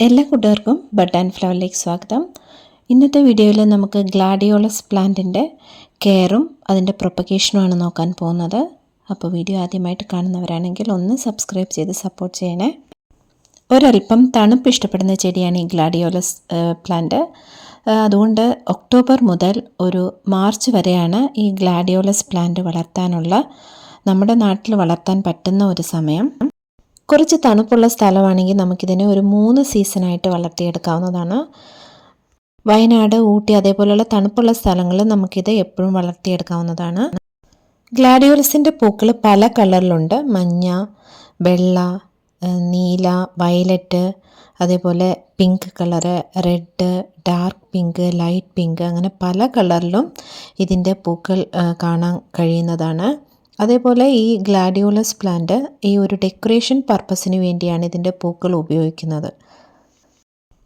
എല്ലാ കൂട്ടുകാർക്കും bud and ഫ്ലവറിലേക്ക് സ്വാഗതം. ഇന്നത്തെ വീഡിയോയിൽ നമുക്ക് ഗ്ലാഡിയോളസ് പ്ലാന്റിന്റെ കെയറും അതിന്റെ പ്രൊപ്പഗേഷനുമാണ് നോക്കാൻ പോകുന്നത്. അപ്പോൾ വീഡിയോ ആദ്യമായിട്ട് കാണുന്നവരാണെങ്കിൽ ഒന്ന് സബ്സ്ക്രൈബ് ചെയ്ത് സപ്പോർട്ട് ചെയ്യണേ. ഒരൽപ്പം തണുപ്പ് ഇഷ്ടപ്പെടുന്ന ചെടിയാണ് ഈ ഗ്ലാഡിയോളസ് പ്ലാന്റ്. അതുകൊണ്ട് ഒക്ടോബർ മുതൽ ഒരു മാർച്ച് വരെയാണ് ഈ ഗ്ലാഡിയോളസ് പ്ലാന്റ് വളർത്താനുള്ള നമ്മുടെ നാട്ടിൽ വളർത്താൻ പറ്റുന്ന ഒരു സമയം. കുറച്ച് തണുപ്പുള്ള സ്ഥലമാണെങ്കിൽ നമുക്കിതിനെ ഒരു മൂന്ന് സീസണായിട്ട് വളർത്തിയെടുക്കാവുന്നതാണ്. വയനാട് ഊട്ടി അതേപോലെയുള്ള തണുപ്പുള്ള സ്ഥലങ്ങളിൽ നമുക്കിത് എപ്പോഴും വളർത്തിയെടുക്കാവുന്നതാണ്. ഗ്ലാഡിയോലസിന്റെ പൂക്കൾ പല കളറിലുണ്ട്. മഞ്ഞ വെള്ള നീല വയലറ്റ് അതേപോലെ pink colour red dark pink light pink അങ്ങനെ പല കളറിലും ഇതിന്റെ പൂക്കൾ കാണാൻ കഴിയുന്നതാണ്. അതേപോലെ ഈ ഗ്ലാഡിയോളസ് പ്ലാന്റ് ഈ ഒരു ഡെക്കറേഷൻ പർപ്പസിന് വേണ്ടിയാണ് ഇതിന്റെ പൂക്കൾ ഉപയോഗിക്കുന്നത്.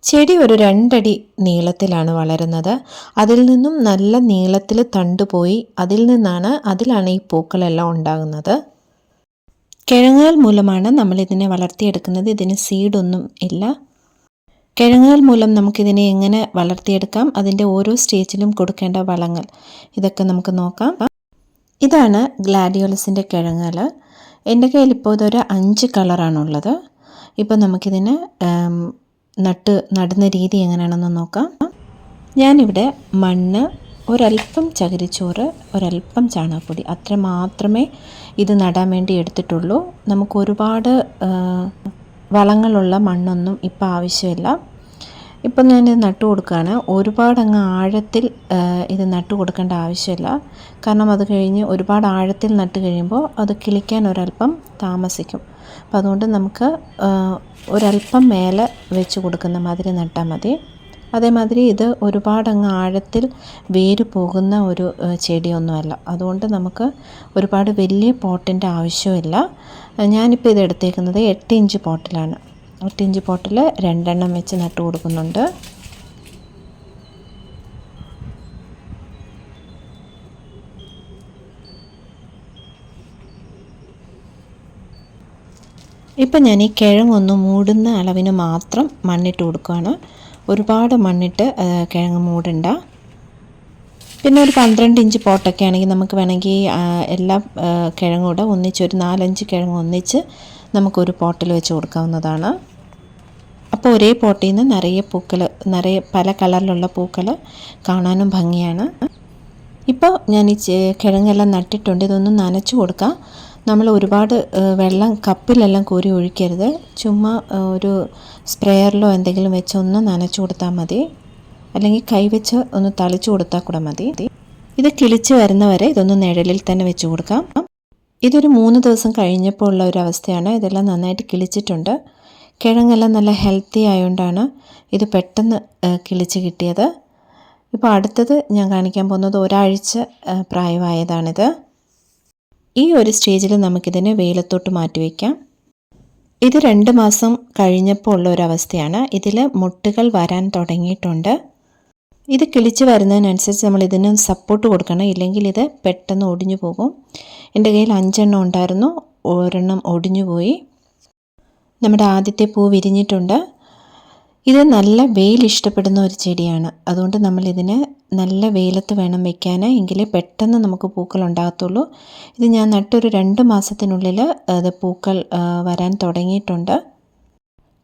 ചെടി ഒരു രണ്ടടി നീളത്തിലാണ് വളരുന്നത്. അതിൽ നിന്നും നല്ല നീളത്തിൽ തണ്ടുപോയി അതിൽ നിന്നാണ് അതിലാണ് ഈ പൂക്കളെല്ലാം ഉണ്ടാകുന്നത്. കിഴങ്ങുകൾ മൂലമാണ് നമ്മൾ ഇതിനെ വളർത്തിയെടുക്കുന്നത്. ഇതിന് സീഡൊന്നും ഇല്ല. കിഴങ്ങുകൾ മൂലം നമുക്കിതിനെ എങ്ങനെ വളർത്തിയെടുക്കാം? അതിന്റെ ഓരോ സ്റ്റേജിലും കൊടുക്കേണ്ട വളങ്ങൾ. ഇതൊക്കെ നമുക്ക് നോക്കാം. ഇതാണ് ഗ്ലാഡിയോലസിന്റെ കിഴങ്ങൽ എന്റെ കയ്യിൽ ഇപ്പോൾ ഇതൊരു അഞ്ച് കളറാണുള്ളത്. ഇപ്പോൾ നമുക്കിതിന് നട്ട് നടുന്ന രീതി എങ്ങനെയാണെന്ന് നോക്കാം. ഞാനിവിടെ മണ്ണ് ഒരല്പം ചകിരിച്ചോറ് ഒരല്പം ചാണകപ്പൊടി. അത്ര മാത്രമേ ഇത് നടാൻ വേണ്ടി എടുത്തിട്ടുള്ളൂ. നമുക്ക് ഒരുപാട് വളങ്ങളുള്ള മണ്ണൊന്നും ഇപ്പോൾ ആവശ്യമില്ല. ഇപ്പം ഞാനിത് നട്ട് കൊടുക്കുകയാണ്. ഒരുപാട് അങ്ങ് ആഴത്തിൽ ഇത് നട്ട് കൊടുക്കേണ്ട ആവശ്യമില്ല. കാരണം അത് കഴിഞ്ഞ് ഒരുപാട് ആഴത്തിൽ നട്ട് കഴിയുമ്പോൾ അത് കിളിക്കാൻ ഒരല്പം താമസിക്കും. അപ്പം അതുകൊണ്ട് നമുക്ക് ഒരല്പം മേലെ വെച്ച് കൊടുക്കുന്ന മാതിരി നട്ടാൽ മതി. അതേമാതിരി ഇത് ഒരുപാട് അങ്ങ് ആഴത്തിൽ വേര് പോകുന്ന ഒരു ചെടിയൊന്നുമല്ല. അതുകൊണ്ട് നമുക്ക് ഒരുപാട് വലിയ പോട്ടിന്റെ ആവശ്യമില്ല. ഞാനിപ്പോൾ ഇത് എടുത്തേക്കുന്നത് എട്ട് ഇഞ്ച് പോട്ടിലാണ്. ഒറ്റിഞ്ച് പോട്ടിൽ രണ്ടെണ്ണം വെച്ച് നട്ട് കൊടുക്കുന്നുണ്ട്. ഇപ്പം ഞാൻ ഈ കിഴങ്ങൊന്ന് മൂടുന്ന അളവിന് മാത്രം മണ്ണിട്ട് കൊടുക്കുകയാണ്. ഒരുപാട് മണ്ണിട്ട് കിഴങ്ങ് മൂടണ്ട. പിന്നെ ഒരു പന്ത്രണ്ട് ഇഞ്ച് പോട്ടൊക്കെ ആണെങ്കിൽ നമുക്ക് വേണമെങ്കിൽ എല്ലാ കിഴങ്ങും കൂടെ ഒന്നിച്ച് ഒരു നാലഞ്ച് കിഴങ്ങ് ഒന്നിച്ച് നമുക്കൊരു പോട്ടിൽ വെച്ച് കൊടുക്കാവുന്നതാണ്. അപ്പോൾ ഒരേ പോട്ടിൽ നിന്ന് നിറയെ പൂക്കൾ നിറയെ പല കളറിലുള്ള പൂക്കൾ കാണാനും ഭംഗിയാണ്. ഇപ്പോൾ ഞാൻ ഈ കിഴങ്ങെല്ലാം നട്ടിട്ടുണ്ട്. ഇതൊന്നും നനച്ചു കൊടുക്കാം. നമ്മൾ ഒരുപാട് വെള്ളം കപ്പിലെല്ലാം കോരി ഒഴിക്കരുത്. ചുമ്മാ ഒരു സ്പ്രെയറിലോ എന്തെങ്കിലും വെച്ച് ഒന്ന് നനച്ചു കൊടുത്താൽ മതി. അല്ലെങ്കിൽ കൈവച്ച് ഒന്ന് തളിച്ചു കൊടുത്താൽ കൂടെ മതി. ഇത് കിളിച്ച് വരുന്നവരെ ഇതൊന്ന് നിഴലിൽ തന്നെ വെച്ച് കൊടുക്കാം. ഇതൊരു മൂന്ന് ദിവസം കഴിഞ്ഞപ്പോൾ ഉള്ള ഒരു അവസ്ഥയാണ്. ഇതെല്ലാം നന്നായിട്ട് കിളിച്ചിട്ടുണ്ട്. കിഴങ്ങെല്ലാം നല്ല ഹെൽത്തി ആയതുകൊണ്ടാണ് ഇത് പെട്ടെന്ന് കിളിച്ച് കിട്ടിയത്. ഇപ്പോൾ അടുത്തത് ഞാൻ കാണിക്കാൻ പോകുന്നത് ഒരാഴ്ച പ്രായമായതാണിത്. ഈ ഒരു സ്റ്റേജിൽ നമുക്കിതിനെ വെയിലത്തോട്ട് മാറ്റി വയ്ക്കാം ഇത് രണ്ട് മാസം കഴിഞ്ഞപ്പോൾ ഉള്ള ഒരു അവസ്ഥയാണ്. ഇതിൽ മുട്ടുകൾ വരാൻ തുടങ്ങിയിട്ടുണ്ട്. ഇത് കിളിച്ച് വരുന്നതിനനുസരിച്ച് നമ്മൾ ഇതിന് സപ്പോർട്ട് കൊടുക്കണം. ഇല്ലെങ്കിൽ ഇത് പെട്ടെന്ന് ഒടിഞ്ഞു പോകും. എന്റെ കയ്യിൽ അഞ്ചെണ്ണം ഉണ്ടായിരുന്നു. ഒരെണ്ണം ഒടിഞ്ഞു പോയി. നമ്മുടെ ആദ്യത്തെ പൂ വിരിഞ്ഞിട്ടുണ്ട്. ഇത് നല്ല വെയിൽ ഇഷ്ടപ്പെടുന്ന ഒരു ചെടിയാണ്. അതുകൊണ്ട് നമ്മൾ ഇതിന് നല്ല വെയിലത്ത് വേണം വെക്കാൻ. എങ്കിലേ പെട്ടെന്ന് നമുക്ക് പൂക്കൾ ഉണ്ടാകത്തുള്ളൂ. ഇത് ഞാൻ നട്ടൊരു രണ്ട് മാസത്തിനുള്ളിൽ അത് പൂക്കൾ വരാൻ തുടങ്ങിയിട്ടുണ്ട്.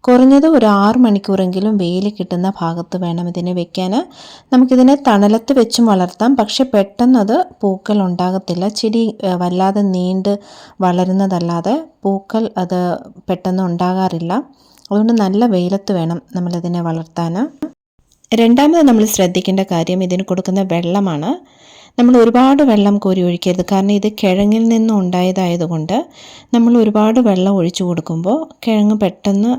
കുറഞ്ഞത് ഒരു ആറ് മണിക്കൂറെങ്കിലും വെയിൽ കിട്ടുന്ന ഭാഗത്ത് വേണം ഇതിനെ വെക്കാൻ നമുക്കിതിനെ തണലത്ത് വെച്ചും വളർത്താം. പക്ഷെ പെട്ടെന്ന് അത് പൂക്കൾ ഉണ്ടാകത്തില്ല. ചെടി വല്ലാതെ നീണ്ട് വളരുന്നതല്ലാതെ പൂക്കൾ അത് പെട്ടെന്ന് ഉണ്ടാകാറില്ല. അതുകൊണ്ട് നല്ല വെയിലത്ത് വേണം നമ്മളിതിനെ വളർത്താൻ രണ്ടാമത് നമ്മൾ ശ്രദ്ധിക്കേണ്ട കാര്യം ഇതിന് കൊടുക്കുന്ന വെള്ളമാണ്. നമ്മൾ ഒരുപാട് വെള്ളം കോരി ഒഴിക്കരുത്. കാരണം ഇത് കിഴങ്ങിൽ നിന്നും ഉണ്ടായതായതുകൊണ്ട് നമ്മൾ ഒരുപാട് വെള്ളം ഒഴിച്ചു കൊടുക്കുമ്പോൾ കിഴങ്ങ് പെട്ടെന്ന്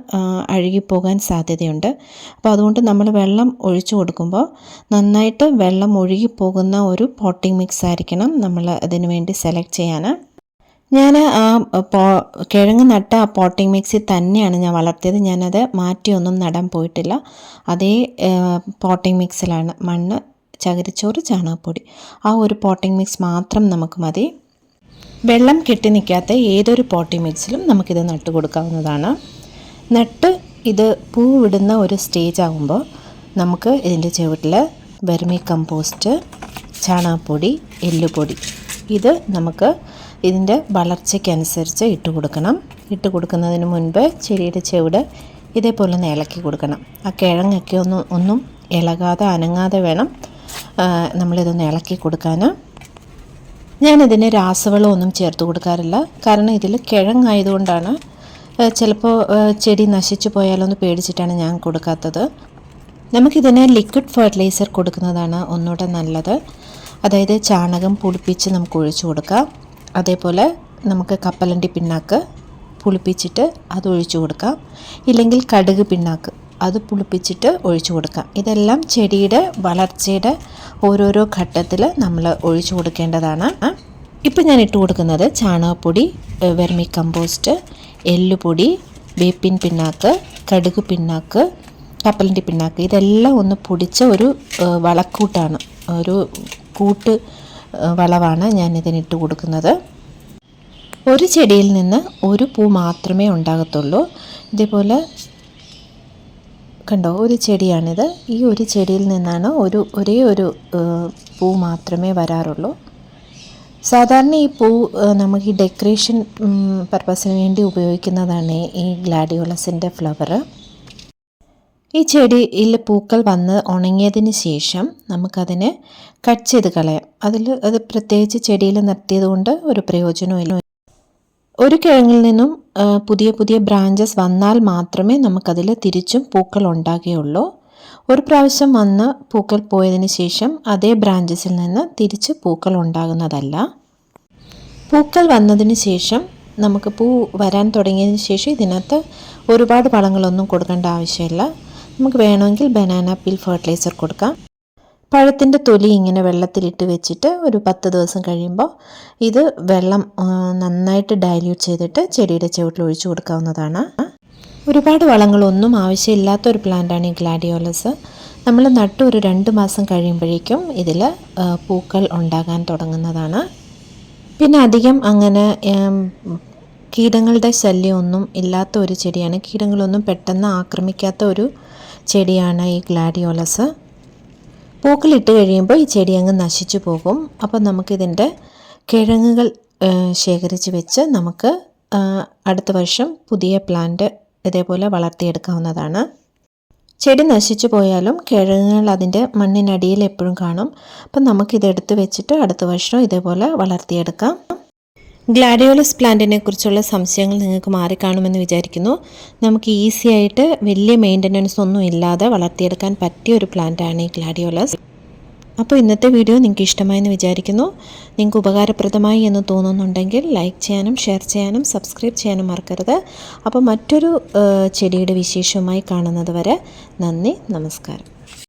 അഴുകിപ്പോകാൻ സാധ്യതയുണ്ട്. അപ്പോൾ അതുകൊണ്ട് നമ്മൾ വെള്ളം ഒഴിച്ചു കൊടുക്കുമ്പോൾ നന്നായിട്ട് വെള്ളം ഒഴുകിപ്പോകുന്ന ഒരു പോട്ടിംഗ് മിക്സ് ആയിരിക്കണം നമ്മൾ അതിന് വേണ്ടി സെലക്ട് ചെയ്യാൻ. ഞാൻ ആ പോ കിഴങ്ങ് നട്ട ആ പോട്ടിംഗ് മിക്സി തന്നെയാണ് ഞാൻ വളർത്തിയത്. ഞാനത് മാറ്റിയൊന്നും നടാൻ പോയിട്ടില്ല. അതേ പോട്ടിംഗ് മിക്സിലാണ് മണ്ണ് ചകിരിച്ചോറ് ചാണകപ്പൊടി. ആ ഒരു പോട്ടിംഗ് മിക്സ് മാത്രം നമുക്ക് മതി. വെള്ളം കെട്ടി നിൽക്കാത്ത ഏതൊരു പോട്ടിംഗ് മിക്സിലും നമുക്കിത് നട്ട് കൊടുക്കാവുന്നതാണ്. നട്ട് ഇത് പൂവിടുന്ന ഒരു സ്റ്റേജ് ആകുമ്പോൾ നമുക്ക് ഇതിന്റെ ചുവട്ടിൽ വെർമി കമ്പോസ്റ്റ് ചാണകപ്പൊടി എല്ലുപൊടി. ഇത് നമുക്ക് ഇതിന്റെ വളർച്ചയ്ക്കനുസരിച്ച് ഇട്ട് കൊടുക്കണം. ഇട്ട് കൊടുക്കുന്നതിന് മുൻപ് ചെടിയുടെ ചുവട് ഇതേപോലെ ഒന്ന് ഇളക്കി കൊടുക്കണം. ആ കിഴങ്ങൊക്കെ ഒന്ന് ഒന്നും ഇളകാതെ അനങ്ങാതെ വേണം നമ്മളിതൊന്ന് ഇളക്കി കൊടുക്കാൻ ഞാനിതിന് രാസവളമൊന്നും ചേർത്ത് കൊടുക്കാറില്ല. കാരണം ഇതിൽ കിഴങ്ങായതുകൊണ്ടാണ്. ചിലപ്പോൾ ചെടി നശിച്ചു പോയാലൊന്ന് പേടിച്ചിട്ടാണ് ഞാൻ കൊടുക്കാത്തത്. നമുക്കിതിന് ലിക്വിഡ് ഫെർട്ടിലൈസർ കൊടുക്കുന്നതാണ് ഒന്നുകൂടെ നല്ലത്. അതായത് ചാണകം പുളിപ്പിച്ച് നമുക്ക് ഒഴിച്ചു കൊടുക്കാം. അതേപോലെ നമുക്ക് കപ്പലണ്ടി പിണ്ണാക്ക് പുളിപ്പിച്ചിട്ട് അത് ഒഴിച്ചു കൊടുക്കാം. ഇല്ലെങ്കിൽ കടുക് പിണ്ണാക്ക്. അത് പുളിപ്പിച്ചിട്ട് ഒഴിച്ചു കൊടുക്കാം. ഇതെല്ലാം ചെടിയുടെ വളർച്ചയുടെ ഓരോരോ ഘട്ടത്തിൽ നമ്മൾ ഒഴിച്ചു കൊടുക്കേണ്ടതാണ്. ഇപ്പം ഞാൻ ഇട്ട് കൊടുക്കുന്നത് ചാണകപ്പൊടി വെർമി കമ്പോസ്റ്റ് എല്ലുപൊടി വേപ്പിൻ പിണ്ണാക്ക് കടുക് പിണ്ണാക്ക് കപ്പലിന്റെ പിണ്ണാക്ക്. ഇതെല്ലാം ഒന്ന് പൊടിച്ച ഒരു വളക്കൂട്ടാണ്. ഒരു കൂട്ട് വളവാണ് ഞാൻ ഇതിനിട്ട് കൊടുക്കുന്നത്. ഒരു ചെടിയിൽ നിന്ന് ഒരു പൂ മാത്രമേ ഉണ്ടാകത്തുള്ളൂ. ഇതേപോലെ കണ്ടോ ഒരു ചെടിയാണിത്. ഈ ഒരു ചെടിയിൽ നിന്നാണ് ഒരു ഒരേ ഒരു പൂ മാത്രമേ വരാറുള്ളൂ. സാധാരണ ഈ പൂ നമുക്ക് ഈ ഡെക്കറേഷൻ പർപ്പസിന് വേണ്ടി ഉപയോഗിക്കുന്നതാണ് ഈ ഗ്ലാഡിയോളസിന്റെ ഫ്ലവർ. ഈ ചെടിയിൽ പൂക്കൾ വന്ന് ഉണങ്ങിയതിന് ശേഷം നമുക്കതിനെ കട്ട് ചെയ്ത് കളയാം. അതിൽ അത് പ്രത്യേകിച്ച് ചെടിയിൽ നിർത്തിയത് കൊണ്ട് ഒരു പ്രയോജനവും ഒരു കിഴങ്ങിൽ നിന്നും പുതിയ പുതിയ ബ്രാഞ്ചസ് വന്നാൽ മാത്രമേ നമുക്കതിൽ തിരിച്ചും പൂക്കൾ ഉണ്ടാകുകയുള്ളൂ. ഒരു പ്രാവശ്യം വന്ന് പൂക്കൾ പോയതിന് ശേഷം അതേ ബ്രാഞ്ചസിൽ നിന്ന് തിരിച്ച് പൂക്കൾ ഉണ്ടാകുന്നതല്ല. പൂക്കൾ വന്നതിന് ശേഷം നമുക്ക് പൂ വരാൻ തുടങ്ങിയതിന് ശേഷം ഇതിനകത്ത് ഒരുപാട് വളങ്ങളൊന്നും കൊടുക്കേണ്ട ആവശ്യമില്ല. നമുക്ക് വേണമെങ്കിൽ ബനാന പീൽ ഫെർട്ടിലൈസർ കൊടുക്കാം. പഴത്തിന്റെ തൊലി ഇങ്ങനെ വെള്ളത്തിലിട്ട് വെച്ചിട്ട് ഒരു പത്ത് ദിവസം കഴിയുമ്പോൾ ഇത് വെള്ളം നന്നായിട്ട് ഡൈല്യൂട്ട് ചെയ്തിട്ട് ചെടിയുടെ ചുവട്ടിൽ ഒഴിച്ചു കൊടുക്കാവുന്നതാണ്. ഒരുപാട് വളങ്ങളൊന്നും ആവശ്യമില്ലാത്ത ഒരു പ്ലാന്റാണ് ഈ ഗ്ലാഡിയോലസ്. നമ്മൾ നട്ട് ഒരു രണ്ട് മാസം കഴിയുമ്പോഴേക്കും ഇതിൽ പൂക്കൾ ഉണ്ടാകാൻ തുടങ്ങുന്നതാണ്. പിന്നെ അധികം അങ്ങനെ കീടങ്ങളുടെ ശല്യമൊന്നും ഇല്ലാത്ത ഒരു ചെടിയാണ്. കീടങ്ങളൊന്നും പെട്ടെന്ന് ആക്രമിക്കാത്ത ഒരു ചെടിയാണ് ഈ ഗ്ലാഡിയോലസ്. പൂക്കളിട്ട് കഴിയുമ്പോൾ ഈ ചെടി അങ്ങ് നശിച്ചു പോകും. അപ്പോൾ നമുക്കിതിന്റെ കിഴങ്ങുകൾ ശേഖരിച്ച് വെച്ച് നമുക്ക് അടുത്ത വർഷം പുതിയ പ്ലാന്റ് ഇതേപോലെ വളർത്തിയെടുക്കാവുന്നതാണ്. ചെടി നശിച്ചു പോയാലും കിഴങ്ങുകൾ അതിന്റെ മണ്ണിനടിയിൽ എപ്പോഴും കാണും. അപ്പം നമുക്കിതെടുത്ത് വെച്ചിട്ട് അടുത്ത വർഷം ഇതേപോലെ വളർത്തിയെടുക്കാം. ഗ്ലാഡിയോലസ് പ്ലാന്റിനെ കുറിച്ചുള്ള സംശയങ്ങൾ നിങ്ങൾക്ക് മാറിക്കാണുമെന്ന് വിചാരിക്കുന്നു. നമുക്ക് ഈസി ആയിട്ട് വലിയ മെയിന്റനൻസ് ഒന്നും ഇല്ലാതെ വളർത്തിയെടുക്കാൻ പറ്റിയ ഒരു പ്ലാന്റാണ് ഈ ഗ്ലാഡിയോലസ്. അപ്പോൾ ഇന്നത്തെ വീഡിയോ നിങ്ങൾക്ക് ഇഷ്ടമായെന്ന് വിചാരിക്കുന്നു. നിങ്ങൾക്ക് ഉപകാരപ്രദമായി എന്ന് തോന്നുന്നുണ്ടെങ്കിൽ ലൈക്ക് ചെയ്യാനും ഷെയർ ചെയ്യാനും സബ്സ്ക്രൈബ് ചെയ്യാനും മറക്കരുത്. അപ്പോൾ മറ്റൊരു ചെടിയുടെ വിശേഷവുമായി കാണുന്നത് വരെ നന്ദി നമസ്കാരം.